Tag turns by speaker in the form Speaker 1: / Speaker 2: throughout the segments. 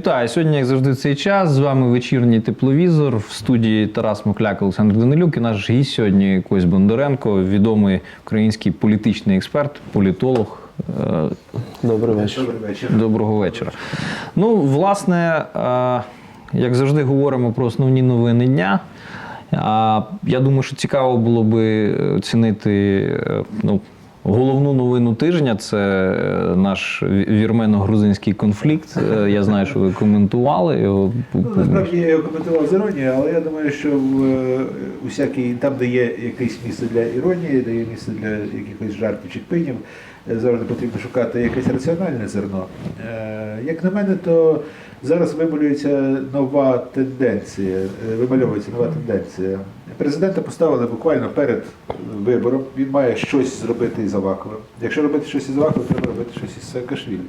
Speaker 1: Вітаю сьогодні, як завжди, цей час. З вами вечірній тепловізор в студії Тарас Мокляк, Олександр Данилюк і наш гість сьогодні Кось Бондаренко, відомий український політичний експерт, політолог. Е,
Speaker 2: Добрий вечір.
Speaker 3: Добрий вечір.
Speaker 1: Доброго вечора. Ну, власне, е, як завжди, говоримо про основні новини дня. Я думаю, що цікаво було би оцінити е, ну, головну новину тижня. Це е, наш вірмено-грузинський конфлікт. Е, Я знаю, що ви коментували його.
Speaker 3: Ну, насправді я його коментував з іронією, але я думаю, що в е, усякій, там, де є якесь місце для іронії, де є місце для якихось жартів чи кпинів, е, завжди потрібно шукати якесь раціональне зерно. Як на мене, то зараз вималюється нова тенденція, вимальовується нова тенденція. Президента поставили буквально перед вибором. Він має щось зробити із Аваковим. Якщо робити щось із Аваковим, треба робити щось із Саакашвілі.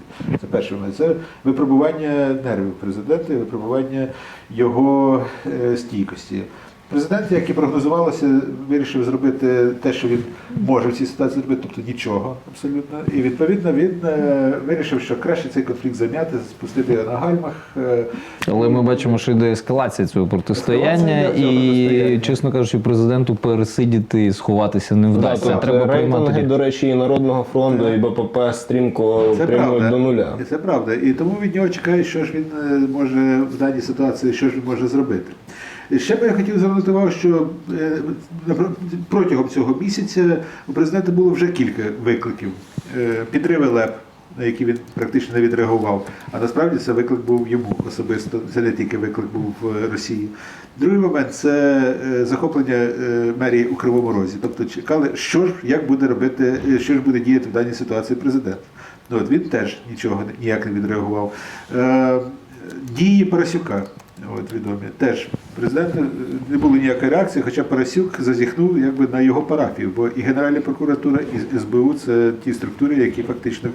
Speaker 3: Це перше. Це випробування нервів президента, випробування його е, стійкості. Президент, як і прогнозувалося, вирішив зробити те, що він може в цій ситуації зробити, тобто нічого абсолютно. І відповідно він е, вирішив, що краще цей конфлікт зам'яти, спустити його на гальмах. е,
Speaker 1: Але ми бачимо, що йде ескалація цього протистояння,
Speaker 3: Ескалація
Speaker 1: і, чесно кажучи, президенту пересидіти і сховатися не вдасться.
Speaker 2: Так,
Speaker 1: Треба приймати.
Speaker 2: до речі, і Народного фронту, і БПП стрімко прямують до нуля.
Speaker 3: І Це правда. І тому від нього чекають, що ж він е, може в даній ситуації, що ж він може зробити. Ще би я хотів звернути увагу, що е, протягом цього місяця у президента було вже кілька викликів. Е, Підриви ЛЕП, на які він практично не відреагував. А насправді це виклик був йому особисто. Це не тільки виклик був в Росії. Другий момент це е, захоплення мерії у Кривому Розі. Тобто чекали, що ж як буде робити, що ж буде діяти в даній ситуації президент. Ну, от він теж нічого ніяк не відреагував. Дії Парасюка, от відомі, теж президент е, не було ніякої реакції, хоча Парасюк зазіхнув якби на його парафію, бо і Генеральна прокуратура, і СБУ це ті структури, які фактично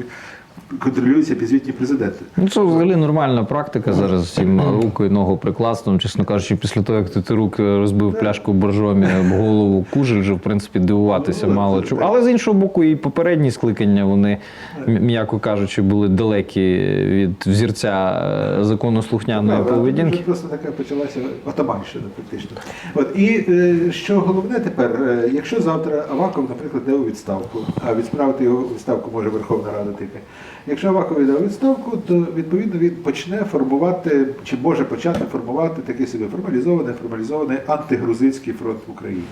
Speaker 3: контролюються підзвітні президенти.
Speaker 1: Ну, це взагалі нормальна практика зараз всім руку і ногу прикладством. Чесно кажучи, після того, як ти рук розбив пляшку боржомі об голову кужель, вже в принципі дивуватися
Speaker 3: Ну,
Speaker 1: мало чого. Але з іншого боку, і попередні скликання вони, м'яко кажучи, були далекі від взірця е, законослухняної
Speaker 3: Правда,
Speaker 1: поведінки.
Speaker 3: Вже просто така почалася отаманщина, фактично. От і е, що головне тепер, е, якщо завтра Аваков, наприклад, йде у відставку, а відправити його у відставку може Верховна Рада тільки. Якщо Аваков у відставку, то відповідно він почне формувати чи може почати формувати такий собі формалізований, формалізований антигрузинський фронт в Україні.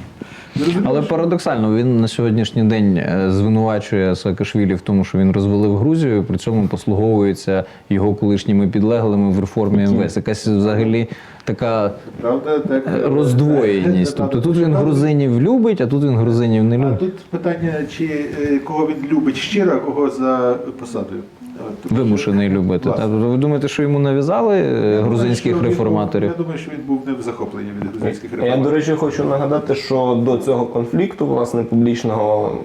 Speaker 3: Зрозуміло,
Speaker 1: Але
Speaker 3: що-
Speaker 1: парадоксально, він на сьогоднішній день е, звинувачує Саакашвілі в тому, що він розвалив Грузію, при цьому послуговується його колишніми підлеглими в реформі МВС. Якась взагалі така
Speaker 3: Правда, так,
Speaker 1: е, роздвоєність. Тобто тут він грузинів любить, а тут він грузинів не
Speaker 3: А
Speaker 1: любить.
Speaker 3: тут питання, чи е, кого він любить щиро, а кого за посадою.
Speaker 1: Вимушений любити. Та ви думаєте, що йому нав'язали е,
Speaker 3: Я
Speaker 1: грузинських
Speaker 3: він був-
Speaker 1: реформаторів?
Speaker 3: Я думаю, що він був не в захопленні від грузинських
Speaker 2: Я, до речі, хочу нагадати, що до цього конфлікту, власне, публічного.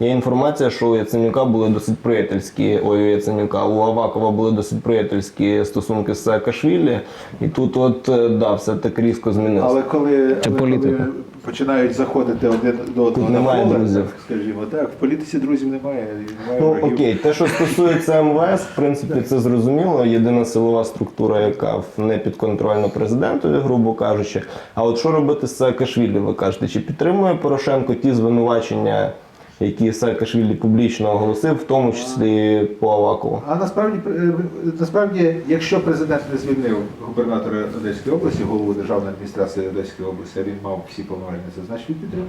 Speaker 2: Є інформація, що у Яценюка були досить приятельські, ой, у Яценюка, у Авакова були досить приятельські стосунки з Саакашвілі, і тут от, е, да, все так різко змінилося.
Speaker 3: Але коли,
Speaker 1: Це
Speaker 3: але
Speaker 1: політика.
Speaker 3: коли починають заходити один до одного на
Speaker 2: немає
Speaker 3: поле,
Speaker 2: друзів.
Speaker 3: так, скажімо, так, в політиці друзів немає. немає
Speaker 2: Ну
Speaker 3: ворогів.
Speaker 2: окей, те, що стосується МВС, в принципі, це зрозуміло. Єдина силова структура, яка в- не підконтрольна президентові, грубо кажучи. А от що робити з Саакашвілі, ви кажете? Чи підтримує Порошенко ті звинувачення, які Саакашвілі публічно оголосив, в тому числі по Авакову?
Speaker 3: А насправді, е, насправді, якщо президент не звільнив губернатора Одеської області, голову державної адміністрації Одеської області, а він мав всі повноваження, це значить він підтримав.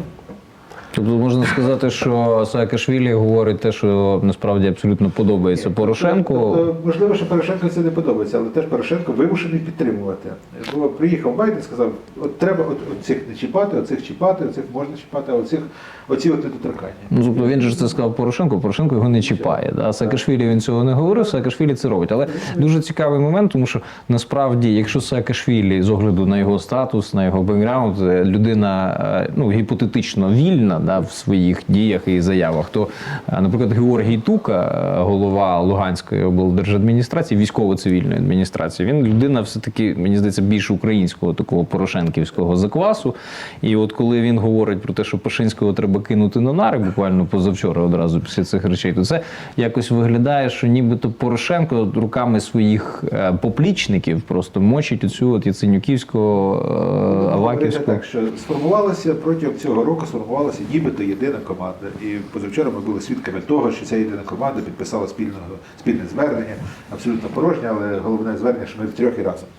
Speaker 1: Тобто можна сказати, що Саакашвілі говорить те, що насправді абсолютно подобається Порошенку.
Speaker 3: Тобто, можливо, що Порошенко це не подобається, але теж Порошенко вимушений підтримувати. Бо приїхав Байден, сказав, от треба от, от цих не чіпати, оцих чіпати, оцих можна чіпати, а оцих оці от недоторкання.
Speaker 1: Ну, тобто він же це сказав Порошенко, Порошенко його не чіпає. Да? Саакашвілі він цього не говорив, Саакашвілі це робить. Але дуже цікавий момент, тому що насправді, якщо Саакашвілі з огляду на його статус, на його бекграунд, е, людина е, ну, гіпотетично вільна. Свавільна да, в своїх діях і заявах, то, е, наприклад, Георгій Тука, е, голова Луганської облдержадміністрації, військово-цивільної адміністрації, він людина все-таки, мені здається, більш українського такого порошенківського заквасу. І от коли він говорить про те, що Пашинського треба кинути на нари, буквально позавчора одразу після цих речей, то це якось виглядає, що нібито Порошенко руками своїх е, поплічників просто мочить оцю от Яценюківського,
Speaker 3: Говорити
Speaker 1: Аваківського.
Speaker 3: так, що сформувалася протягом цього року сформувалася нібито єдина команда. І позавчора ми були свідками того, що ця єдина команда підписала спільного спільне звернення, абсолютно порожнє, але головне звернення, що ми втрьох і разом.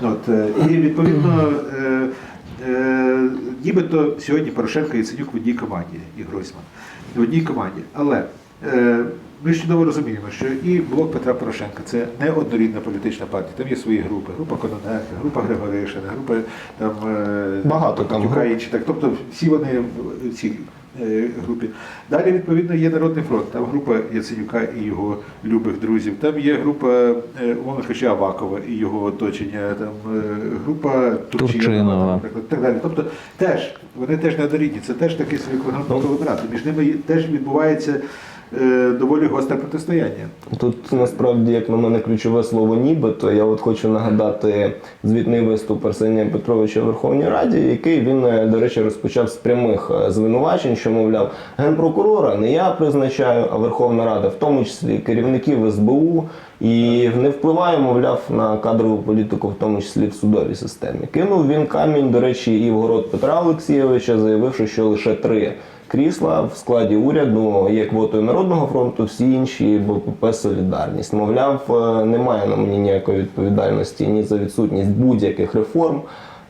Speaker 3: Ну, От, е, і відповідно. е, е, Нібито сьогодні Порошенко і Яценюк в одній команді, і Гройсман. В одній команді. Але е, ми ж чудово розуміємо, що і блок Петра Порошенка це не однорідна політична партія. Там є свої групи. Група Кононенка, група Григоришина, група там е,
Speaker 2: Багато там
Speaker 3: Батюка Так, тобто всі вони в цій е, групі. Далі, відповідно, є Народний фронт, там група Яценюка і його любих друзів. Там є група е, кажучи, Авакова і його оточення, там група Турчинова, наприклад, так далі. Тобто теж вони теж неоднорідні, це теж такий собі конгломерат. Між ними теж відбувається доволі гостре протистояння.
Speaker 2: Тут насправді, як на мене, ключове слово нібито. Я от хочу нагадати звітний виступ Арсенія Петровича в Верховній Раді, який він, е, до речі, розпочав з прямих е, звинувачень, що мовляв, генпрокурора не я призначаю, а Верховна Рада, в тому числі керівників СБУ, і не впливає, мовляв, на кадрову політику, в тому числі в судовій системі. Кинув він камінь, до речі, і в город Петра Олексійовича, заявивши, що лише три крісла в складі уряду є квотою Народного фронту, всі інші БПП Солідарність. Мовляв, е, немає на мені ніякої відповідальності ні за відсутність будь-яких реформ.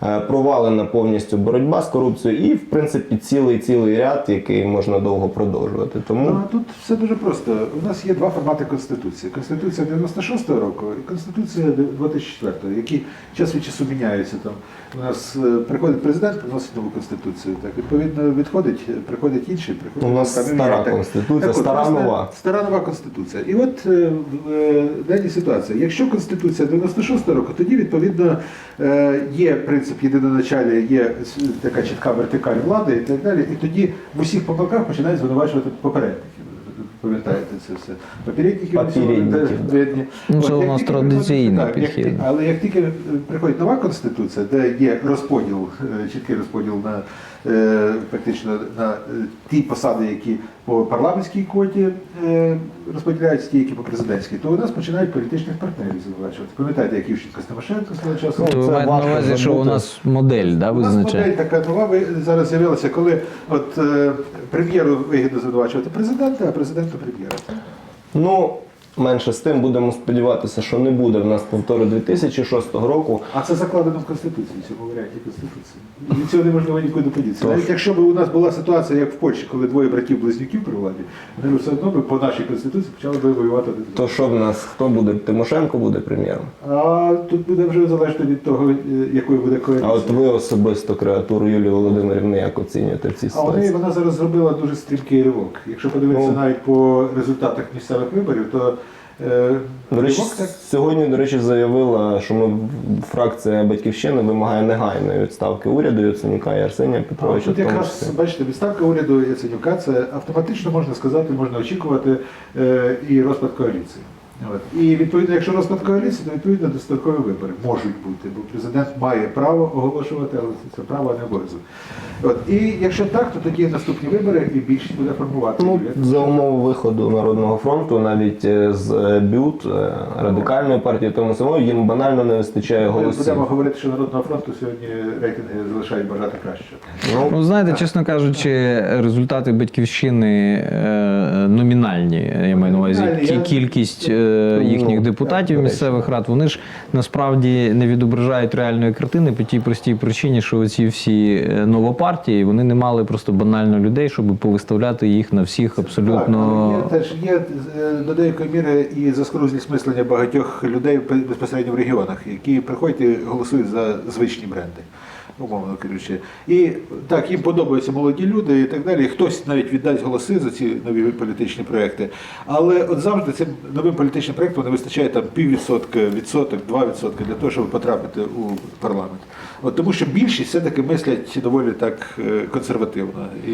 Speaker 2: Е, Провалена повністю боротьба з корупцією і, в принципі, цілий цілий ряд, який можна довго продовжувати. Тому
Speaker 3: Ну, тут все дуже просто. У нас є два формати Конституції. Конституція 96-го року і Конституція 2004-го, які час від часу міняються. Там у нас е, приходить президент, приносить нову конституцію. Так відповідно відходить, приходить інший, приходить
Speaker 2: У нас
Speaker 3: там
Speaker 2: стара.
Speaker 3: Так,
Speaker 2: Конституція,
Speaker 3: от,
Speaker 2: стара нова.
Speaker 3: Стара нова конституція. І от е, е, даній ситуації, якщо конституція 96-го року, тоді відповідно е, є принцип єдиноначалля, є така чітка вертикаль влади і так далі. І тоді в усіх помилках починають звинувачувати попередників. Пам'ятаєте це все.
Speaker 2: Да.
Speaker 3: видні.
Speaker 1: Ну, це у нас підхід.
Speaker 3: Але як тільки приходить нова конституція, де є розподіл, е, чіткий розподіл на фактично на е, ті посади, які по парламентській квоті е, розподіляються, ті, які по президентській, то у нас починають політичних партнерів звинувачувати. Пам'ятаєте, як Ющенко з Тимошенко свого часу?
Speaker 2: Ну,
Speaker 1: То ви
Speaker 2: це
Speaker 1: маєте на увазі, що у нас модель да,
Speaker 3: У нас модель така нова зараз з'явилася, коли от е, прем'єру вигідно звинувачувати президента, а президенту прем'єра.
Speaker 2: ну менше з тим будемо сподіватися, що не буде в нас повтору 2006 року.
Speaker 3: А це закладено в Конституції, цьому варіанті Конституції. Від цього неможливо нікуди подітися. Навіть якщо б у нас була ситуація, як в Польщі, коли двоє братів-близнюків при владі, вони все одно б по нашій Конституції почали б воювати
Speaker 2: То що в нас хто буде? Тимошенко буде прем'єром?
Speaker 3: А тут буде вже залежно від того, е, якою буде коаліція.
Speaker 2: А от ви особисто креатуру Юлії Володимирівни як оцінюєте в цій
Speaker 3: А вони, вона зараз зробила дуже стрімкий ривок. Якщо подивитися
Speaker 2: Ну.
Speaker 3: навіть по результатах місцевих виборів, то
Speaker 2: До речі, сьогодні, до речі, заявила, що ми фракція Батьківщини вимагає негайної відставки уряду Яценюка і Арсенія
Speaker 3: А
Speaker 2: Петровича.
Speaker 3: Тут якраз бачите, відставка уряду Яценюка це автоматично можна сказати, можна очікувати е, і розпад коаліції. От. І відповідно, якщо розпад коаліції, то відповідно достаткові вибори можуть бути, бо президент має право оголошувати, але це право не обов'язок. От. І якщо так, то тоді наступні вибори і більшість буде формувати.
Speaker 2: Ну, за умови виходу Народного фронту, навіть е, з е, БЮТ, е, радикальної партії тому самому, їм банально не вистачає
Speaker 3: Ми будемо говорити, що Народного фронту сьогодні рейтинги залишають бажати краще.
Speaker 2: Ну,
Speaker 1: Ну, знаєте, чесно кажучи, результати батьківщини номінальні. Я маю на увазі кількість їхніх
Speaker 2: Ну,
Speaker 1: депутатів місцевих рад. Вони ж насправді не відображають реальної картини по тій простій причині, що ці всі е, новопартії вони не мали просто банально людей, щоб повиставляти їх на всіх абсолютно.
Speaker 3: є теж є е, до деякої міри і заскорузлість мислення багатьох людей безпосередньо в регіонах, які приходять і голосують за звичні бренди. Умовно кажучи. І так, їм подобаються молоді люди і так далі. Хтось навіть віддасть голоси за ці нові політичні проекти. Але от завжди цим новим політичним проектам не вистачає там піввідсотка, відсоток, два відсотки для того, щоб потрапити у парламент. От тому що більшість все-таки мислять доволі так е, консервативно. І.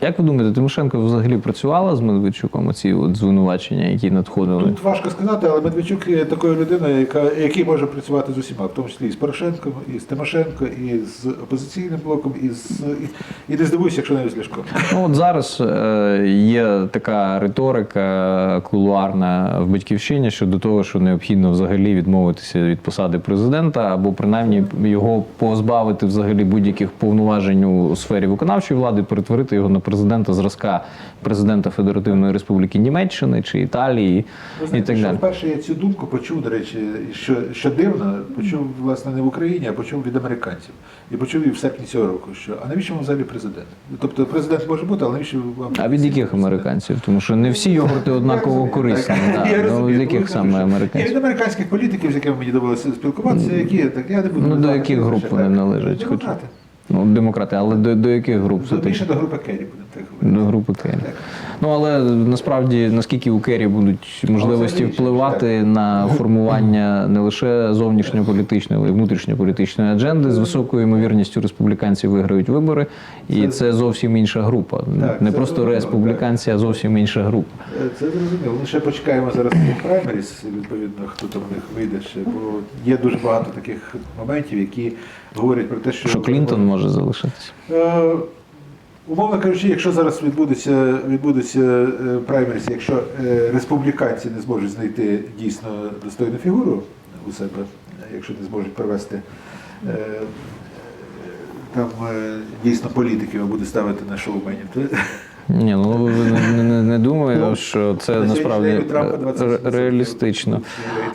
Speaker 1: Як ви думаєте, Тимошенко взагалі працювала з Медведчуком оці от звинувачення, які надходили?
Speaker 3: Тут важко сказати, але Медведчук є такою людиною, яка, який може працювати з усіма, в тому числі і з Порошенком, і з Тимошенко, і з опозиційним блоком, і з і, і не здивуюся, якщо навіть з Ляшком.
Speaker 1: Ну от зараз е, є така риторика кулуарна в батьківщині щодо того, що необхідно взагалі відмовитися від посади президента, або принаймні його позбавити взагалі будь-яких повноважень у сфері виконавчої влади, перетворити його на президента зразка президента Федеративної Республіки Німеччини чи Італії
Speaker 3: Ви
Speaker 1: і так далі.
Speaker 3: вперше я цю думку почув, до речі, що, що дивно, почув власне не в Україні, а почув від американців. І почув її в серпні цього року. Що а навіщо вам взагалі президент? Тобто президент може бути, але навіщо вам
Speaker 1: А від яких американців? Тому що не всі йогурти однаково корисні. Ну, від яких саме
Speaker 3: американців? Від американських політиків, з якими мені довелося спілкуватися, які так я не буду.
Speaker 1: Ну, до яких груп вони належать?
Speaker 3: Демократи.
Speaker 1: Ну, демократи, але до, яких груп
Speaker 3: Більше до групи Керрі говорити.
Speaker 1: До групи Керрі.
Speaker 3: Так.
Speaker 1: Ну але насправді наскільки у Керрі будуть можливості впливати на формування не лише зовнішньополітичної, але й внутрішньополітичної адженди, з високою ймовірністю республіканці виграють вибори, і це зовсім інша група. Не просто республіканці, а зовсім інша група.
Speaker 3: Е, Це зрозуміло. Ми ще почекаємо зараз праймеріс, відповідно, хто там в них вийде ще, бо є дуже багато таких моментів, які говорять про те, що
Speaker 1: Що Клінтон може залишитися.
Speaker 3: Умовно кажучи, якщо зараз відбудеться, відбудеться е, якщо е, республіканці не зможуть знайти дійсно достойну фігуру у себе, якщо не зможуть провести е, там дійсно політиків, а буде ставити на шоуменів, то
Speaker 1: Ні, ну не, не, не, не думаю,
Speaker 3: Ну,
Speaker 1: що це насправді
Speaker 3: сьогоднішній день у Трампа 27%
Speaker 1: ре- реалістично.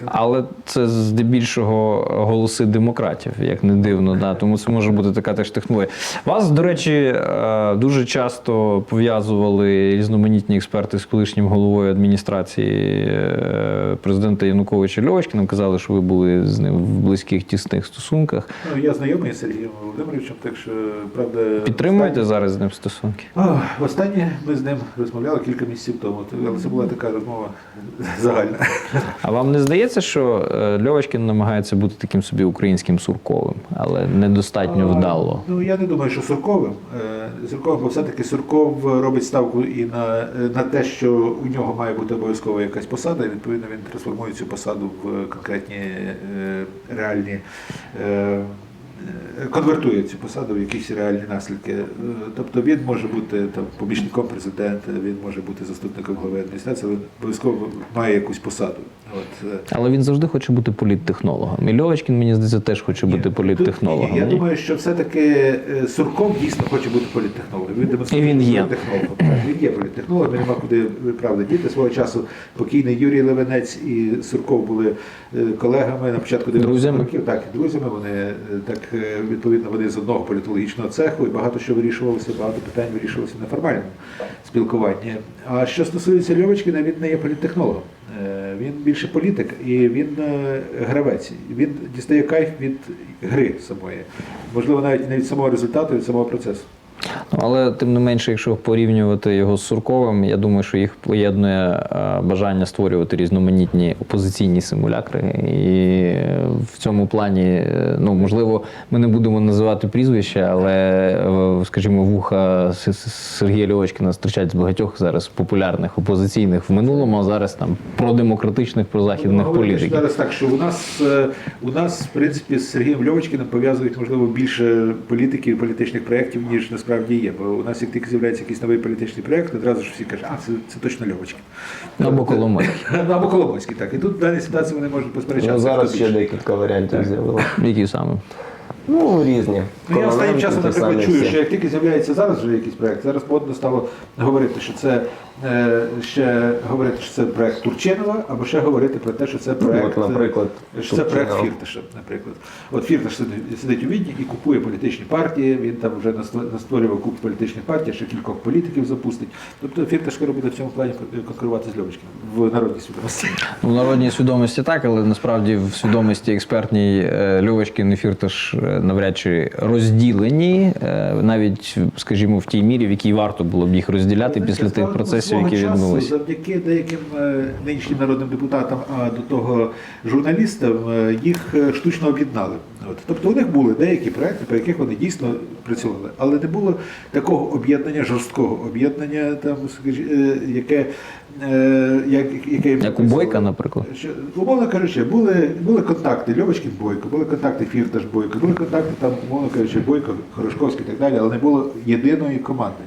Speaker 1: Але це здебільшого голоси демократів, як не дивно, да. тому це може бути така теж технологія. Вас, до речі, е, дуже часто пов'язували різноманітні експерти з колишнім головою адміністрації е, президента Януковича Льовочкіним. Казали, що ви були з ним в близьких тісних стосунках.
Speaker 3: Ну, я знайомий з Сергієм Володимировичем, так що правда.
Speaker 1: Підтримуєте
Speaker 3: останні-
Speaker 1: зараз з ним стосунки?
Speaker 3: Ох, Востаннє ми з ним розмовляли кілька місяців тому, але це була така розмова загальна.
Speaker 1: А вам не здається, що е, Льовочкін намагається бути таким собі українським сурковим, але недостатньо вдало?
Speaker 3: Ну я не думаю, що Сурковим. Е, Сурковим, бо все-таки Сурков робить ставку і на, на те, що у нього має бути обов'язково якась посада, і відповідно він трансформує цю посаду в конкретні е, реальні. Конвертує цю посаду в якісь реальні наслідки. Е, Тобто він може бути там помічником президента, він може бути заступником голови адміністрації, але обов'язково має якусь посаду. От, е,
Speaker 1: Але він завжди хоче бути політтехнологом. І Льовочкін, мені здається, теж хоче бути
Speaker 3: Тут,
Speaker 1: політтехнологом.
Speaker 3: ні, Я
Speaker 1: ні?
Speaker 3: думаю, що все-таки е, Сурков дійсно хоче бути політтехнологом. Він демонструє
Speaker 1: І він є.
Speaker 3: політтехнологом. Він є політтехнологом, він нема куди правда діти. Свого часу покійний Юрій Левенець і Сурков були колегами на початку 90-х років. Так, друзями. Вони так відповідно вони з одного політологічного цеху і багато що вирішувалося, багато питань вирішувалося на формальному спілкуванні. А що стосується Льовочкіна, він не є політтехнологом. Е, Він більше політик і він е, гравець. Він дістає кайф від гри самої. Можливо, навіть не від самого результату, від самого процесу.
Speaker 1: Ну, Але тим не менше, якщо порівнювати його з Сурковим, я думаю, що їх поєднує е, бажання створювати різноманітні опозиційні симулякри. І в цьому плані, е, ну можливо, ми не будемо називати прізвища, але, е, скажімо, вуха Сергія Льовочкіна зустрічають з багатьох зараз популярних опозиційних в минулому, а зараз там продемократичних, прозахідних
Speaker 3: Ну,
Speaker 1: політиків.
Speaker 3: Зараз так, що у нас у нас, в принципі, з Сергієм Льовочкиним пов'язують, можливо, більше політиків і політичних проєктів, ніж насправді є. Бо у нас, як тільки з'являється якийсь новий політичний проєкт, одразу ж всі кажуть, а це, це точно Льовочки.
Speaker 1: Або Коломойський.
Speaker 3: Або Коломойський, так. І тут в даній ситуації вони можуть посперечатися.
Speaker 2: Ну, зараз ще декілька варіантів з'явилося.
Speaker 1: Які саме?
Speaker 2: Ну, різні.
Speaker 3: Ну, я останнім часом, наприклад, чую, що як тільки з'являється зараз вже якийсь проєкт, зараз модно стало говорити, що це ще говорити, що це проект Турчинова, або ще говорити про те, що це проект,
Speaker 2: От, наприклад,
Speaker 3: що це проект Фірташа, наприклад. От Фірташ сидить, сидить у Відні і купує політичні партії. Він там вже наство- настворював купу політичних партій, ще кількох політиків запустить. Тобто Фірташ скоро буде в цьому плані конкурувати з Льовочкиним в народній свідомості.
Speaker 1: У народній свідомості так, але насправді в свідомості експертній е, Льовочкін і Фірташ е, навряд чи розділені, е, навіть, скажімо, в тій мірі, в якій варто було б їх розділяти після тих процесів,
Speaker 3: Свого
Speaker 1: які відбулися.
Speaker 3: Завдяки деяким е, нинішнім народним депутатам, а до того журналістам, е, їх е, штучно об'єднали. От. Тобто у них були деякі проекти, по яких вони дійсно працювали, але не було такого об'єднання, жорсткого об'єднання, там, скажі- яке, як, яке
Speaker 1: Як у Бойка, наприклад.
Speaker 3: що, умовно кажучи, були, були контакти Льовочкін Бойко, були контакти Фірташ Бойко, були контакти там, умовно кажучи, Бойко, Хорошковський і так далі, але не було єдиної команди.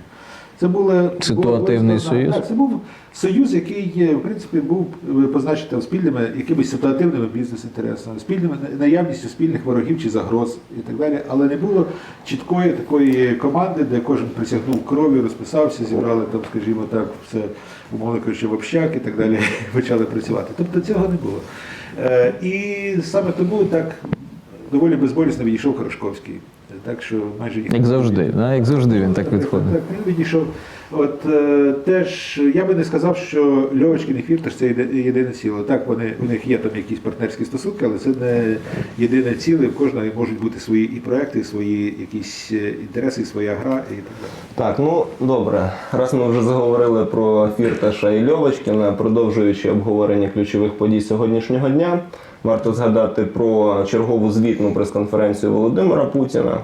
Speaker 3: Це були
Speaker 1: Ситуативний
Speaker 3: була-
Speaker 1: союз?
Speaker 3: Так, це був союз, який е, в принципі був е, позначений спільними якимись ситуативними бізнес-інтересами, спільними наявністю спільних ворогів чи загроз і так далі. Але не було чіткої такої команди, де кожен присягнув кров'ю, розписався, зібрали там, скажімо так, все умовно кажучи, в общак і так далі почали працювати. Тобто цього не було. Е, І саме тому так доволі безболісно відійшов Хорошковський. Так що майже ніхто
Speaker 1: Як завжди, да? як завжди він так відходить.
Speaker 3: Так, він відійшов. От е, теж я би не сказав, що Льовочкин і Фірташ це єдине ціле. Так, вони у них є там якісь партнерські стосунки, але це не єдине ціле. В кожного можуть бути свої і проекти, і свої якісь е, інтереси, і своя гра і так далі.
Speaker 2: Так, ну добре. Раз ми вже заговорили про Фірташа і Льовочкіна, продовжуючи обговорення ключових подій сьогоднішнього дня, варто згадати про чергову звітну прес-конференцію Володимира Путіна.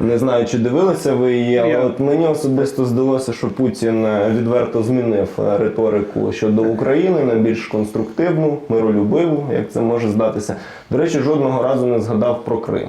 Speaker 2: Не знаю, чи дивилися ви її, але
Speaker 3: Я-
Speaker 2: от мені особисто здалося, що Путін е, відверто змінив е, риторику щодо України на більш конструктивну, миролюбиву, як це може здатися. До речі, жодного разу не згадав про Крим.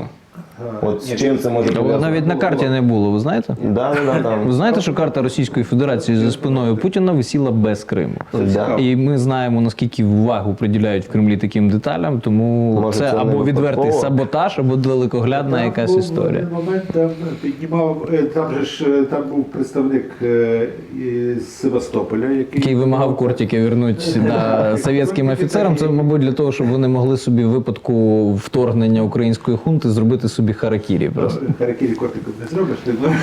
Speaker 2: От з чим це може пов'язано?
Speaker 1: навіть на карті не було, ви знаєте?
Speaker 2: Да, да, да, там.
Speaker 1: Ви знаєте, що карта Російської Федерації за спиною Путіна висіла без Криму.
Speaker 2: Да.
Speaker 1: І ми знаємо, наскільки увагу приділяють в Кремлі таким деталям, тому
Speaker 2: Може,
Speaker 1: це,
Speaker 2: це
Speaker 1: або відвертий
Speaker 2: випадково?
Speaker 1: саботаж, або далекоглядна
Speaker 3: Там
Speaker 1: якась
Speaker 3: був
Speaker 1: історія.
Speaker 3: момент там піднімав, е, там же ж е, там був представник е, із Севастополя, який,
Speaker 1: Який вимагав кортики вернути да, совєтським офіцерам, це, мабуть, для того, щоб вони могли собі в випадку вторгнення української хунти зробити собі харакірі. Просто
Speaker 3: Харакірі кортиком не зробиш, ти ну,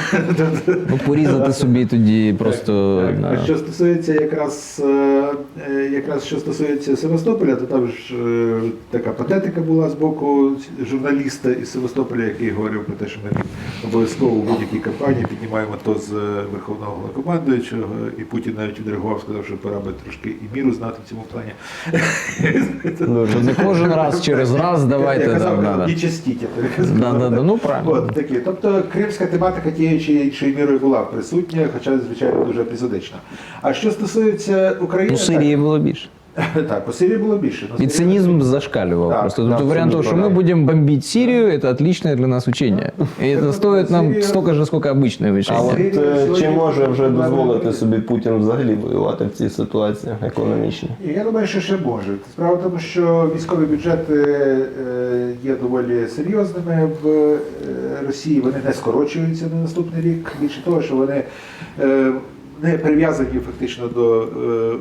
Speaker 1: ну, порізати собі тоді просто.
Speaker 3: Так,
Speaker 1: да.
Speaker 3: А що стосується якраз, е, е, якраз що стосується Севастополя, то там ж е, така патетика була з боку журналіста із Севастополя, який говорив про те, що ми обов'язково у будь-якій кампанії піднімаємо то з верховного головнокомандуючого, і Путін навіть відреагував, сказав, що пора би трошки і міру знати в цьому плані.
Speaker 2: Дуже
Speaker 1: Не кожен раз через раз давайте.
Speaker 3: Я казав, не частіть.
Speaker 1: Да, да, ну правильно.
Speaker 3: От такі. Тобто кримська тематика тією чи іншою мірою була присутня, хоча, звичайно, дуже епізодична. А що стосується України,
Speaker 1: Ну, Сирії було більше.
Speaker 3: так, так, по Сирії було більше. Ну,
Speaker 1: И
Speaker 3: Сирія-
Speaker 1: цинизм зашкаливал
Speaker 3: Так,
Speaker 1: просто.
Speaker 2: да,
Speaker 1: Тобто вариант того, что мы
Speaker 2: абсолютно, да.
Speaker 1: будем бомбить Сирию, это отличное для нас учение. И это стоит нам столько же, сколько обычное
Speaker 2: А
Speaker 1: учение.
Speaker 2: от е, чи може вже дозволити собі Путін взагалі воювати в цій ситуації економічній?
Speaker 3: І Я думаю, що ще може. Справа в тому, що військові бюджети е, є доволі серйозними в е, Росії. Вони не скорочуються на наступний рік. Більше того, що вони е, не прив'язані фактично до е,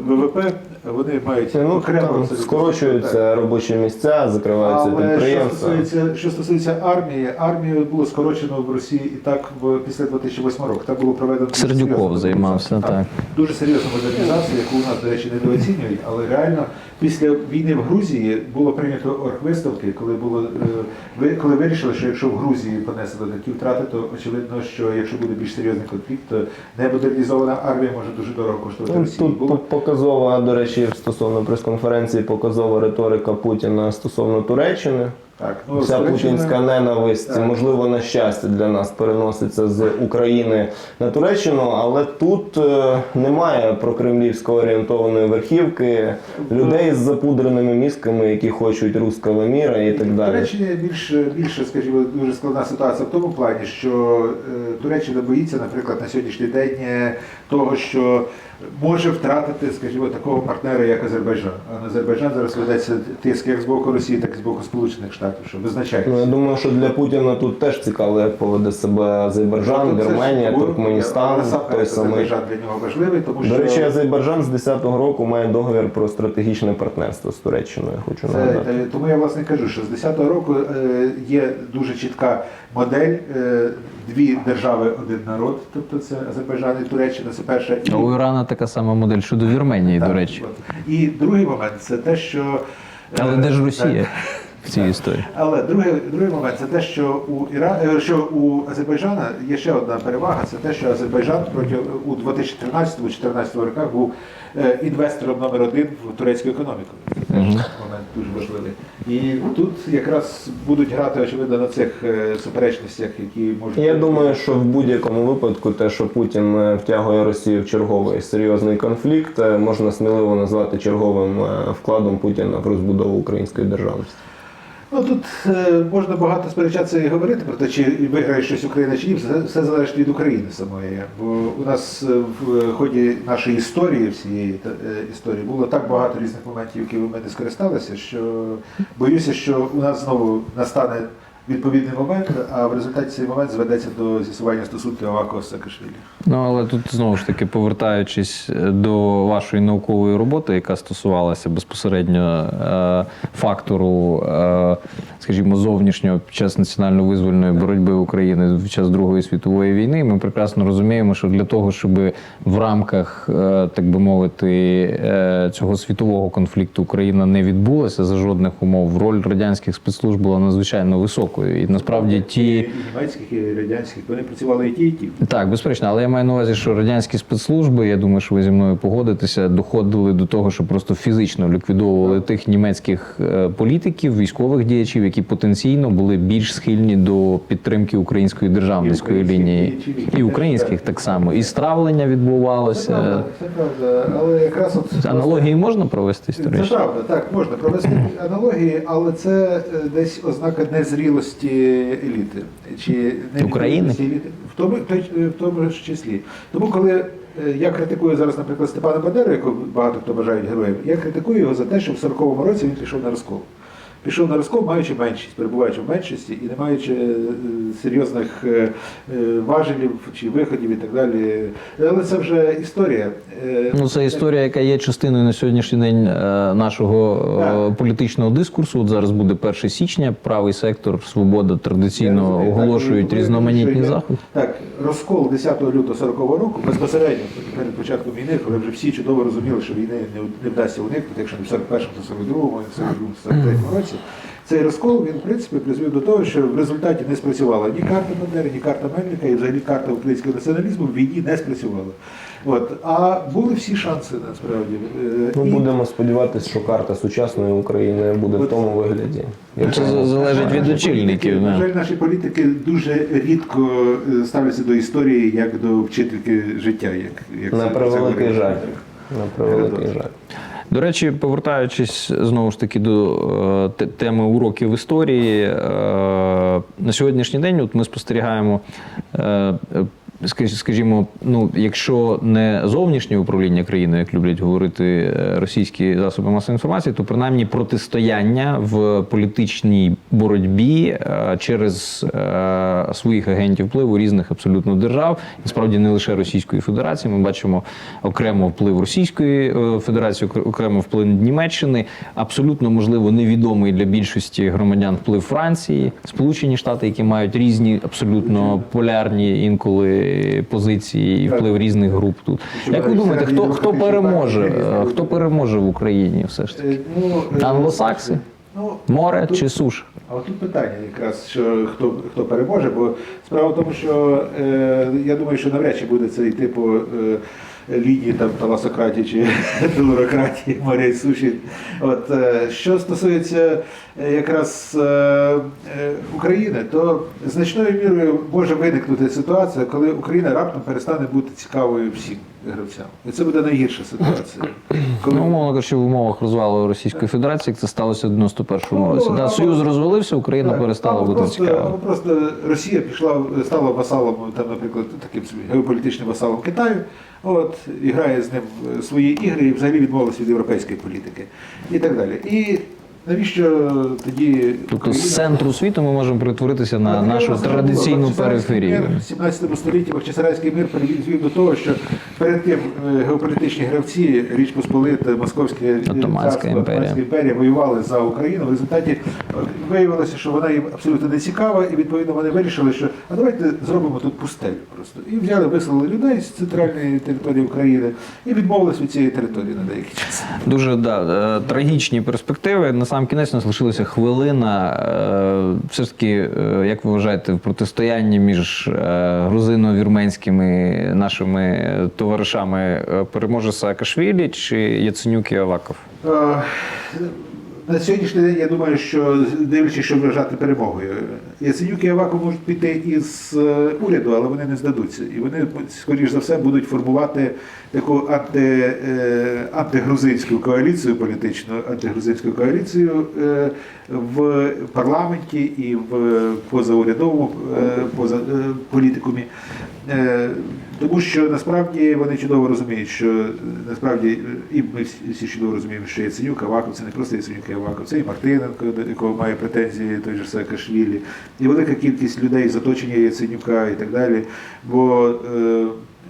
Speaker 3: ВВП, вони мають
Speaker 2: Ну,
Speaker 3: окремо. Так.
Speaker 2: скорочуються робочі місця, закриваються
Speaker 3: Але що стосується, що стосується армії, армію було скорочено в Росії і так в після 2008 року. Там було проведено
Speaker 1: Сердюков займався,
Speaker 3: модернізацію.
Speaker 1: так.
Speaker 3: Дуже серйозну модернізацію, яку у нас, до речі, недооцінюють, але реально після війни в Грузії було прийнято оргвиставки, коли було е, ви коли вирішили, що якщо в Грузії понесли такі втрати, то очевидно, що якщо буде більш серйозний конфлікт, то немодернізована армія може дуже дорого коштувати
Speaker 2: Ну,
Speaker 3: Росії.
Speaker 2: Тут показова, до речі, стосовно прес-конференції, показова риторика Путіна стосовно Туреччини.
Speaker 3: так. Ну,
Speaker 2: Вся путінська ненависть,
Speaker 3: Так.
Speaker 2: можливо, на щастя для нас переноситься з України на Туреччину, але тут е, немає прокремлівсько орієнтованої верхівки, людей з запудреними мізками, які хочуть руского міра і так далі.
Speaker 3: Туреччині більше, більше, скажімо, дуже складна ситуація в тому плані, що е, Туреччина боїться, наприклад, на сьогоднішній день е, того, що може втратити, скажімо, такого партнера, як Азербайджан. А на Азербайджан зараз ведеться тиск як з боку Росії, так і з боку Сполучених Штатів, що
Speaker 2: Ну, я думаю, що для Путіна тут теж цікаво, як поведе себе Азербайджан,
Speaker 3: це ж
Speaker 2: Туркменістан,
Speaker 3: але
Speaker 2: той самий.
Speaker 3: Азербайджан для нього важливий, тому що
Speaker 2: До речі, Азербайджан з 10-го року має договір про стратегічне партнерство з Туреччиною. Хочу
Speaker 3: Це,
Speaker 2: нагадати.
Speaker 3: е, тому я власне кажу, що з 10-го року е, є дуже чітка модель, е, дві держави, один народ, тобто це Азербайджан і Туреччина, це перша. І,
Speaker 1: А у Ірана така сама модель щодо Вірменії,
Speaker 3: Так,
Speaker 1: до речі.
Speaker 3: от. І другий момент це те, що. е,
Speaker 1: Але де ж Росія
Speaker 3: так,
Speaker 1: в цій історії?
Speaker 3: Але другий, другий момент це те, що у Іра... е, що у Азербайджана є ще одна перевага, це те, що Азербайджан протягом у 2013-2014 роках був е, інвестором номер один в турецьку економіку. Момент дуже важливий. І тут якраз будуть грати очевидно на цих е, суперечностях, які можуть
Speaker 2: Я думаю, що в будь-якому випадку те, що Путін е, втягує Росію в черговий серйозний конфлікт, е, можна сміливо назвати черговим вкладом Путіна в розбудову української державності.
Speaker 3: Ну тут е, можна багато сперечатися і говорити про те, чи виграє щось Україна чи ні. Все, все залежить від України самої. Бо у нас е, в ході нашої історії, всієї е, історії, було так багато різних моментів, які ми не скористалися, що боюся, що у нас знову настане відповідний момент, а в результаті цей момент зведеться до з'ясування стосунків Авакова з Саакашвілі.
Speaker 1: Ну але тут знову ж таки, повертаючись е, до вашої наукової роботи, яка стосувалася безпосередньо е, фактору, е, скажімо, зовнішнього під час національно-визвольної боротьби України під час Другої світової війни, ми прекрасно розуміємо, що для того, щоб в рамках, е, так би мовити, е, цього світового конфлікту Україна не відбулася за жодних умов, роль радянських спецслужб була надзвичайно високою. І насправді ті.
Speaker 3: німецьких, і радянських, вони працювали і ті, і ті.
Speaker 1: Так, безперечно, але я маю на увазі, що радянські спецслужби, я думаю, що ви зі мною погодитеся, доходили до того, що просто фізично ліквідовували тих німецьких е, політиків, військових діячів, які потенційно були більш схильні до підтримки української державницької
Speaker 3: І
Speaker 1: лінії,
Speaker 3: діячів,
Speaker 1: і українських так само. І стравлення
Speaker 3: Це
Speaker 1: відбувалося.
Speaker 3: правда, це правда. Але якраз от
Speaker 1: Аналогії можна провести
Speaker 3: Це правда, так, можна провести аналогії, але це е, десь ознака незрілості еліти. Чи не
Speaker 1: України?
Speaker 3: еліти. В тому, в тому ж числі. Тому коли е, я критикую зараз, наприклад, Степана Бандеру, якого багато хто бажають героєм, я критикую його за те, що в 40-му році він пішов на розкол. Пішов на розкол, маючи меншість, перебуваючи в меншості і не маючи е, серйозних е, е, важелів чи виходів і так далі. Але це вже історія.
Speaker 1: Ну, це історія, яка є частиною на сьогоднішній день нашого
Speaker 3: Так.
Speaker 1: політичного дискурсу. От зараз буде 1 січня. Правий сектор, свобода традиційно
Speaker 3: так,
Speaker 1: оголошують
Speaker 3: ви-
Speaker 1: різноманітні заходи.
Speaker 3: Так, розкол 10 лютого 40-го року безпосередньо перед початком війни, коли вже всі чудово розуміли, що війни не, вдасться уникнути, якщо не в 41-му, то 42-му, і в 42-му, то в 43-му році. Цей розкол він в принципі призвів до того, що в результаті не спрацювала ні карта Бандери, ні карта Мельника, і взагалі карта українського націоналізму в війні не спрацювала. От. А були всі шанси насправді. Е,
Speaker 2: Ну,
Speaker 3: і-
Speaker 2: будемо сподіватися, що карта сучасної України буде в тому вигляді.
Speaker 1: Це залежить від очільників.
Speaker 3: На жаль, наші політики дуже рідко е, ставляться до історії як до вчительки життя. Як, як
Speaker 2: На превеликий жаль. На превеликий жаль.
Speaker 1: До речі, повертаючись знову ж таки до е, теми уроків історії, е, на сьогоднішній день от ми спостерігаємо. Скажімо, ну якщо не зовнішнє управління країною, як люблять говорити е, російські засоби масової інформації, то принаймні протистояння в політичній боротьбі е, через е, своїх агентів впливу різних абсолютно держав, насправді не лише Російської Федерації. Ми бачимо окремо вплив Російської Федерації, окр- окремо вплив Німеччини, абсолютно можливо невідомий для більшості громадян вплив Франції, Сполучені Штати, які мають різні абсолютно полярні інколи позиції і вплив різних груп тут. Як ви думаєте, хто хто переможе? Хто переможе в Україні? Все ж таки
Speaker 3: Е, ну, е,
Speaker 1: англосакси,
Speaker 3: Ну,
Speaker 1: море
Speaker 3: тут-
Speaker 1: чи суш?
Speaker 3: А тут питання якраз, що хто, хто переможе, бо справа в тому, що е, я думаю, що навряд чи буде це йти типу е, лінії там таласократії чи телурократії, і суші. От, е, що стосується е, якраз е, України, то значною мірою може виникнути ситуація, коли Україна раптом перестане бути цікавою всім гравцям. І це буде найгірша ситуація. Коли
Speaker 1: Ну, умовно кажучи, в умовах розвалу Російської Федерації, як це сталося в 91-му
Speaker 3: Ну,
Speaker 1: році. Да,
Speaker 3: або-
Speaker 1: Союз розвалився, Україна
Speaker 3: Так,
Speaker 1: перестала бути
Speaker 3: просто,
Speaker 1: цікавою.
Speaker 3: або просто Росія пішла, стала васалом, там, наприклад, таким собі геополітичним васалом Китаю. От, і грає з ним свої ігри і взагалі відмовилась від європейської політики і так далі. І навіщо тоді
Speaker 1: Тобто з центру світу ми можемо перетворитися на нашу традиційну периферію.
Speaker 3: В 17 столітті Бахчисарайський мир привів до того, що перед тим е, геополітичні гравці Річ Посполита, Московська е,
Speaker 1: Отоманська імперія.
Speaker 3: Імперія воювали за Україну. В результаті е, виявилося, що вона їм абсолютно не цікава, і відповідно вони вирішили, що а давайте зробимо тут пустелю просто. І взяли, вислали людей з центральної території України і відмовились від цієї території на деякий час.
Speaker 1: Дуже да, е, трагічні перспективи. Сам кінець у нас лишилася хвилина. Е, Все ж таки, е, як ви вважаєте, в протистоянні між е, грузино-вірменськими нашими товаришами переможе Саакашвілі чи Яценюк і Аваков?
Speaker 3: На сьогоднішній день я думаю, що дивлячись, що вважати перемогою. Яценюк і Аваков можуть піти із уряду, але вони не здадуться. І вони, скоріш за все, будуть формувати таку анти, е, антигрузинську коаліцію, політичну антигрузинську коаліцію е, в парламенті і в позаурядовому е, поза, е, політикумі. Е, Тому що насправді вони чудово розуміють, що е, насправді е, і ми всі- чудово розуміємо, що Яценюк, Аваков це не просто Яценюк і Аваков, це і Мартиненко, до якого має претензії той же Саакашвілі, і велика кількість людей з оточення Яценюка і так далі. Бо, е,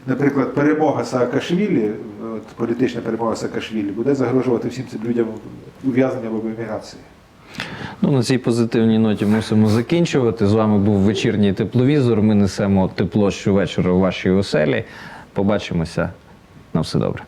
Speaker 3: наприклад, перемога Саакашвілі, от, політична перемога Саакашвілі, буде загрожувати всім цим людям ув'язнення або еміграції.
Speaker 1: Ну, на цій позитивній ноті мусимо закінчувати. З вами був вечірній тепловізор. Ми несемо тепло щовечора у вашій оселі. Побачимося. На все добре.